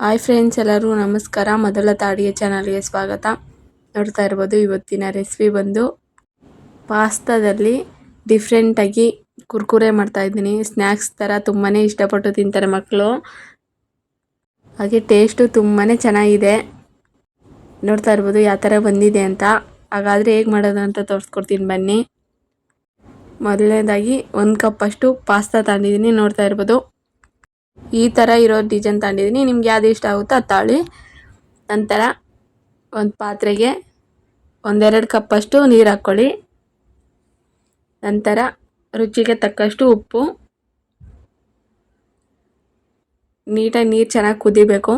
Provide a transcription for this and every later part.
Hi friends, ಎಲ್ಲರೂ ನಮಸ್ಕಾರ. ಮೊದಲ ತಾಡಿಯ ಚಾನಲ್ಗೆ ಸ್ವಾಗತ. ನೋಡ್ತಾ ಇರ್ಬೋದು, ಇವತ್ತಿನ ರೆಸಿಪಿ ಬಂದು ಪಾಸ್ತಾದಲ್ಲಿ ಡಿಫ್ರೆಂಟಾಗಿ ಕುರ್ಕುರೆ ಮಾಡ್ತಾಯಿದ್ದೀನಿ ಸ್ನ್ಯಾಕ್ಸ್ ಥರ ತುಂಬಾ ಇಷ್ಟಪಟ್ಟು ತಿಂತಾರೆ ಮಕ್ಕಳು ಹಾಗೆ ಟೇಸ್ಟು ತುಂಬಾ ಚೆನ್ನಾಗಿದೆ. ನೋಡ್ತಾ ಇರ್ಬೋದು, ಯಾವ ಥರ ಬಂದಿದೆ ಅಂತ. ಹಾಗಾದರೆ ಹೇಗೆ ಮಾಡೋದು ಅಂತ ತೋರಿಸ್ಕೊಡ್ತೀನಿ ಬನ್ನಿ. ಮೊದಲನೇದಾಗಿ ಒಂದು ಕಪ್ಪಷ್ಟು ಪಾಸ್ತಾ ತಗೊಂಡಿದ್ದೀನಿ ನೋಡ್ತಾ ಇರ್ಬೋದು ಈ ಥರ ಇರೋ ಡಿಸೈನ್ ತಗೊಂಡಿದ್ದೀನಿ ನಿಮ್ಗೆ ಯಾವ್ದು ಇಷ್ಟ ಆಗುತ್ತೋ ಅದು ತಾಳಿ ನಂತರ ಒಂದು ಪಾತ್ರೆಗೆ ಒಂದೆರಡು ಕಪ್ಪಷ್ಟು ನೀರು ಹಾಕ್ಕೊಳ್ಳಿ ನಂತರ ರುಚಿಗೆ ತಕ್ಕಷ್ಟು ಉಪ್ಪು. ನೀಟಾಗಿ ನೀರು ಚೆನ್ನಾಗಿ ಕುದಿಬೇಕು.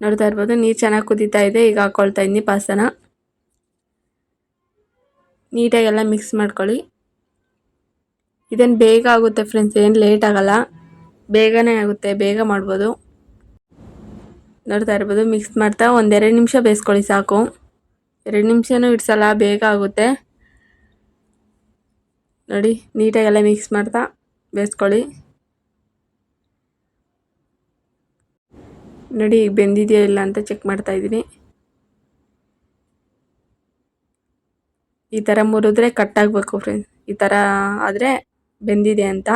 ನೋಡ್ತಾ ಇರ್ಬೋದು, ನೀರು ಚೆನ್ನಾಗಿ ಕುದೀತಾ ಇದೆ. ಈಗ ಹಾಕ್ಕೊಳ್ತಾ ಇದ್ದೀನಿ ಪಾಸನ ನೀಟಾಗೆಲ್ಲ ಮಿಕ್ಸ್ ಮಾಡ್ಕೊಳ್ಳಿ. ಇದನ್ನು ಬೇಗ ಆಗುತ್ತೆ ಫ್ರೆಂಡ್ಸ್ ಏನು ಲೇಟ್ ಆಗಲ್ಲ. ಬೇಗನೆ ಆಗುತ್ತೆ, ಬೇಗ ಮಾಡ್ಬೋದು. ನೋಡ್ತಾ ಇರ್ಬೋದು ಮಿಕ್ಸ್ ಮಾಡ್ತಾ ಒಂದೆರಡು ನಿಮಿಷ ಬೇಯಿಸ್ಕೊಳ್ಳಿ ಸಾಕು. ಎರಡು ನಿಮಿಷನೂ ಇಡ್ಸಲ್ಲ, ಬೇಗ ಆಗುತ್ತೆ. ನೋಡಿ, ನೀಟಾಗೆಲ್ಲ ಮಿಕ್ಸ್ ಮಾಡ್ತಾ ಬೇಯಿಸ್ಕೊಳ್ಳಿ ನೋಡಿ, ಈಗ ಬೆಂದಿದೆಯಾ ಇಲ್ಲ ಅಂತ ಚೆಕ್ ಮಾಡ್ತಾ ಇದ್ದೀನಿ. ಈ ಥರ ಮುರಿದ್ರೆ ಕಟ್ ಆಗಬೇಕು ಫ್ರೆಂಡ್ಸ್ ಈ ಥರ ಆದರೆ ಬೆಂದಿದೆ ಅಂತ.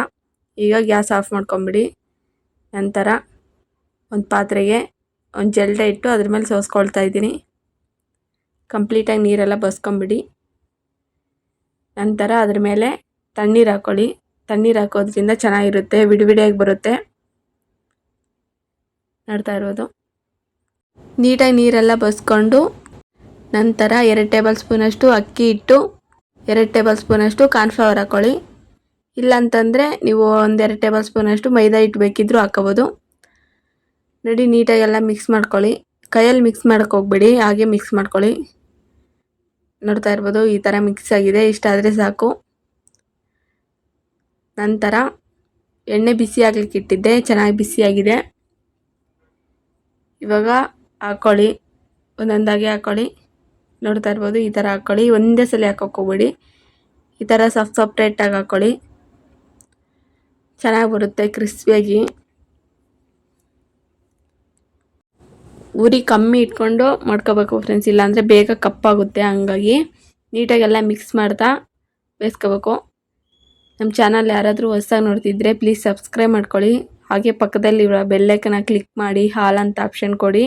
ಈಗ ಗ್ಯಾಸ್ ಆಫ್ ಮಾಡ್ಕೊಂಬಿಡಿ. ನಂತರ ಒಂದು ಪಾತ್ರೆಗೆ ಒಂದು ಜಲ್ಡ ಇಟ್ಟು ಅದ್ರ ಮೇಲೆ ಸೋಸ್ಕೊಳ್ತಾ ಇದ್ದೀನಿ. ಕಂಪ್ಲೀಟಾಗಿ ನೀರೆಲ್ಲ ಬಸ್ಕೊಂಬಿಡಿ. ನಂತರ ಅದ್ರ ಮೇಲೆ ತಣ್ಣೀರು ಹಾಕ್ಕೊಳ್ಳಿ ತಣ್ಣೀರು ಹಾಕೋದ್ರಿಂದ ಚೆನ್ನಾಗಿರುತ್ತೆ ವಿಡಿವಿಡಿಯಾಗಿ ಬರುತ್ತೆ. ನೋಡ್ತಾ ಇರೋದು. ನೀಟಾಗಿ ನೀರೆಲ್ಲ ಬಸ್ಕೊಂಡು ನಂತರ ಎರಡು ಟೇಬಲ್ ಸ್ಪೂನಷ್ಟು ಅಕ್ಕಿ ಇಟ್ಟು ಎರಡು ಟೇಬಲ್ ಸ್ಪೂನಷ್ಟು ಕಾರ್ನ್ಫ್ಲವರ್ ಹಾಕ್ಕೊಳ್ಳಿ ಇಲ್ಲಾಂತಂದರೆ ನೀವು ಒಂದೆರಡು ಟೇಬಲ್ ಸ್ಪೂನಷ್ಟು ಮೈದಾ ಹಿಟ್ಟು ಬೇಕಿದ್ದರೂ ಹಾಕೋಬೋದು. ರೆಡಿ ನೀಟಾಗೆಲ್ಲ ಮಿಕ್ಸ್ ಮಾಡ್ಕೊಳ್ಳಿ. ಕೈಯಲ್ಲಿ ಮಿಕ್ಸ್ ಮಾಡೋಕ್ಕೆ ಹೋಗ್ಬೇಡಿ, ಹಾಗೆ ಮಿಕ್ಸ್ ಮಾಡ್ಕೊಳ್ಳಿ. ನೋಡ್ತಾ ಇರ್ಬೋದು, ಈ ಥರ ಮಿಕ್ಸ್ ಆಗಿದೆ. ಇಷ್ಟಾದರೆ ಸಾಕು. ನಂತರ ಎಣ್ಣೆ ಬಿಸಿ ಆಗಲಿಕ್ಕೆ ಇಟ್ಟಿದ್ದೆ, ಚೆನ್ನಾಗಿ ಬಿಸಿಯಾಗಿದೆ ಇವಾಗ ಹಾಕ್ಕೊಳ್ಳಿ, ಒಂದೊಂದಾಗಿ ಹಾಕ್ಕೊಳ್ಳಿ. ನೋಡ್ತಾ ಇರ್ಬೋದು, ಈ ಥರ ಹಾಕ್ಕೊಳ್ಳಿ. ಒಂದೇ ಸಲ ಹಾಕೋಕ್ಕೋಗ್ಬೇಡಿ ಈ ಥರ ಸಫ್ ಸಪ್ರೇಟಾಗಿ ಹಾಕ್ಕೊಳ್ಳಿ. ಚೆನ್ನಾಗಿ ಬರುತ್ತೆ ಕ್ರಿಸ್ಪಿಯಾಗಿ. ಉರಿ ಕಮ್ಮಿ ಇಟ್ಕೊಂಡು ಮಾಡ್ಕೋಬೇಕು ಫ್ರೆಂಡ್ಸ್ ಇಲ್ಲಾಂದರೆ ಬೇಗ ಕಪ್ಪಾಗುತ್ತೆ ಹಂಗಾಗಿ. ನೀಟಾಗೆಲ್ಲ ಮಿಕ್ಸ್ ಮಾಡ್ತಾ ಬೇಯಿಸ್ಕೋಬೇಕು. ನಮ್ಮ ಚಾನಲ್ ಯಾರಾದರೂ ಹೊಸ್ದಾಗಿ ನೋಡ್ತಿದ್ರೆ ಪ್ಲೀಸ್ ಸಬ್ಸ್ಕ್ರೈಬ್ ಮಾಡ್ಕೊಳ್ಳಿ. ಹಾಗೆ ಪಕ್ಕದಲ್ಲಿ ಬೆಲ್ಲೈಕನ್ನ ಕ್ಲಿಕ್ ಮಾಡಿ, ಹಾಲ್ ಅಂತ ಆಪ್ಷನ್ ಕೊಡಿ.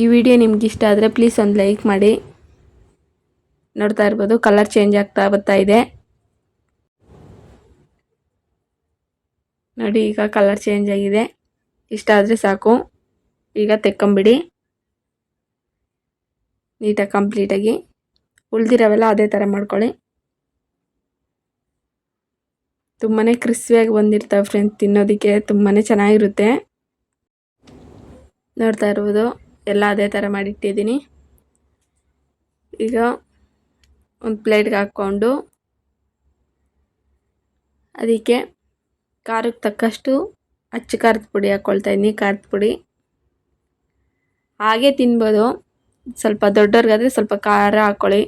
ಈ ವಿಡಿಯೋ ನಿಮ್ಗೆ ಇಷ್ಟ ಆದರೆ ಪ್ಲೀಸ್ ಒಂದು ಲೈಕ್ ಮಾಡಿ. ನೋಡ್ತಾ ಇರ್ಬೋದು ಕಲರ್ ಚೇಂಜ್ ಆಗ್ತಾ ಬರ್ತಾ ಇದೆ. ನೋಡಿ, ಈಗ ಕಲರ್ ಚೇಂಜ್ ಆಗಿದೆ. ಇಷ್ಟ ಆದರೆ ಸಾಕು. ಈಗ ತೆಕ್ಕೊಂಬಿಡಿ. ನೀಟಾಗಿ ಕಂಪ್ಲೀಟಾಗಿ ಉಳ್ದಿರೋವೆಲ್ಲ ಅದೇ ಥರ ಮಾಡ್ಕೊಳ್ಳಿ. ತುಂಬಾ ಕ್ರಿಸ್ಪಿಯಾಗಿ ಬಂದಿರ್ತಾವೆ ಫ್ರೆಂಡ್ಸ್ ತಿನ್ನೋದಕ್ಕೆ ತುಂಬಾ ಚೆನ್ನಾಗಿರುತ್ತೆ. ನೋಡ್ತಾ ಇರ್ಬೋದು, ಎಲ್ಲ ಅದೇ ಥರ ಮಾಡಿಟ್ಟಿದ್ದೀನಿ. ಈಗ ಒಂದು ಪ್ಲೇಟ್ಗೆ ಹಾಕ್ಕೊಂಡು, ಅದಕ್ಕೆ ಖಾರಕ್ಕೆ ತಕ್ಕಷ್ಟು ಅಚ್ಚ ಖಾರದ ಪುಡಿ ಹಾಕ್ಕೊಳ್ತಾ ಇದ್ದೀನಿ, ಖಾರದ ಪುಡಿ. ಹಾಗೆ ತಿನ್ಬೋದು. ಸ್ವಲ್ಪ ದೊಡ್ಡವ್ರಿಗಾದರೆ ಸ್ವಲ್ಪ ಖಾರ ಹಾಕ್ಕೊಳ್ಳಿ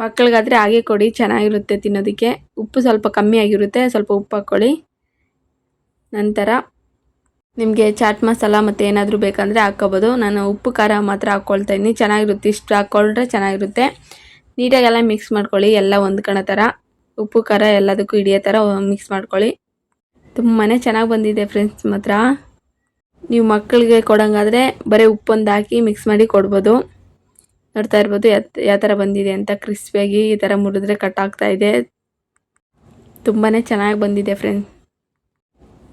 ಮಕ್ಕಳಿಗಾದರೆ ಹಾಗೆ ಕೊಡಿ, ಚೆನ್ನಾಗಿರುತ್ತೆ ತಿನ್ನೋದಕ್ಕೆ. ಉಪ್ಪು ಸ್ವಲ್ಪ ಕಮ್ಮಿ ಆಗಿರುತ್ತೆ, ಸ್ವಲ್ಪ ಉಪ್ಪು ಹಾಕ್ಕೊಳ್ಳಿ ನಂತರ ನಿಮಗೆ ಚಾಟ್ ಮಸಾಲ ಮತ್ತು ಏನಾದರೂ ಬೇಕಂದರೆ ಹಾಕ್ಕೋಬೋದು. ನಾನು ಉಪ್ಪು, ಖಾರ ಮಾತ್ರ ಹಾಕ್ಕೊಳ್ತಾ ಇದ್ದೀನಿ. ಚೆನ್ನಾಗಿರುತ್ತೆ, ಇಷ್ಟು ಹಾಕ್ಕೊಂಡ್ರೆ ಚೆನ್ನಾಗಿರುತ್ತೆ. ನೀಟಾಗೆಲ್ಲ ಮಿಕ್ಸ್ ಮಾಡ್ಕೊಳ್ಳಿ, ಎಲ್ಲ ಹೊಂದ್ಕೊಳ್ಳೋ ಥರ ಉಪ್ಪು, ಖಾರ ಎಲ್ಲದಕ್ಕೂ ಹಿಡಿಯೋ ಥರ ಮಿಕ್ಸ್ ಮಾಡ್ಕೊಳ್ಳಿ. ತುಂಬಾ ಚೆನ್ನಾಗಿ ಬಂದಿದೆ ಫ್ರೆಂಡ್ಸ್ ಮಾತ್ರ. ನೀವು ಮಕ್ಕಳಿಗೆ ಕೊಡೋಂಗಾದರೆ ಬರೀ ಉಪ್ಪೊಂದು ಹಾಕಿ ಮಿಕ್ಸ್ ಮಾಡಿ ಕೊಡ್ಬೋದು. ನೋಡ್ತಾ ಇರ್ಬೋದು ಯಾವ ಥರ ಬಂದಿದೆ ಅಂತ ಕ್ರಿಸ್ಪಿಯಾಗಿ ಈ ಥರ ಮುರಿದ್ರೆ ಕಟ್ ಆಗ್ತಾ ಇದೆ. ತುಂಬಾ ಚೆನ್ನಾಗಿ ಬಂದಿದೆ ಫ್ರೆಂಡ್ಸ್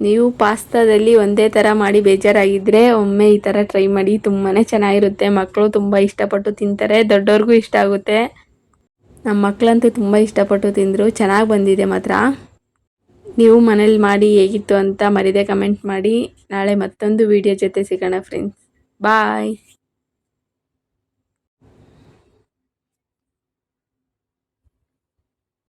ನೀವು ಪಾಸ್ತಾದಲ್ಲಿ ಒಂದೇ ಥರ ಮಾಡಿ ಬೇಜಾರಾಗಿದ್ದರೆ ಒಮ್ಮೆ ಈ ಥರ ಟ್ರೈ ಮಾಡಿ ತುಂಬಾ ಚೆನ್ನಾಗಿರುತ್ತೆ. ಮಕ್ಕಳು ತುಂಬ ಇಷ್ಟಪಟ್ಟು ತಿಂತಾರೆ, ದೊಡ್ಡವ್ರಿಗೂ ಇಷ್ಟ ಆಗುತ್ತೆ. ನಮ್ಮ ಮಕ್ಕಳಂತೂ ತುಂಬ ಇಷ್ಟಪಟ್ಟು ತಿಂದರು, ಚೆನ್ನಾಗಿ ಬಂದಿದೆ ಮಾತ್ರ. ನೀವು ಮನೇಲಿ ಮಾಡಿ ಹೇಗಿತ್ತು ಅಂತ ಮರಿದೆ ಕಮೆಂಟ್ ಮಾಡಿ. ನಾಳೆ ಮತ್ತೊಂದು ವೀಡಿಯೋ ಜೊತೆ ಸಿಗೋಣ ಫ್ರೆಂಡ್ಸ್ ಬಾಯ್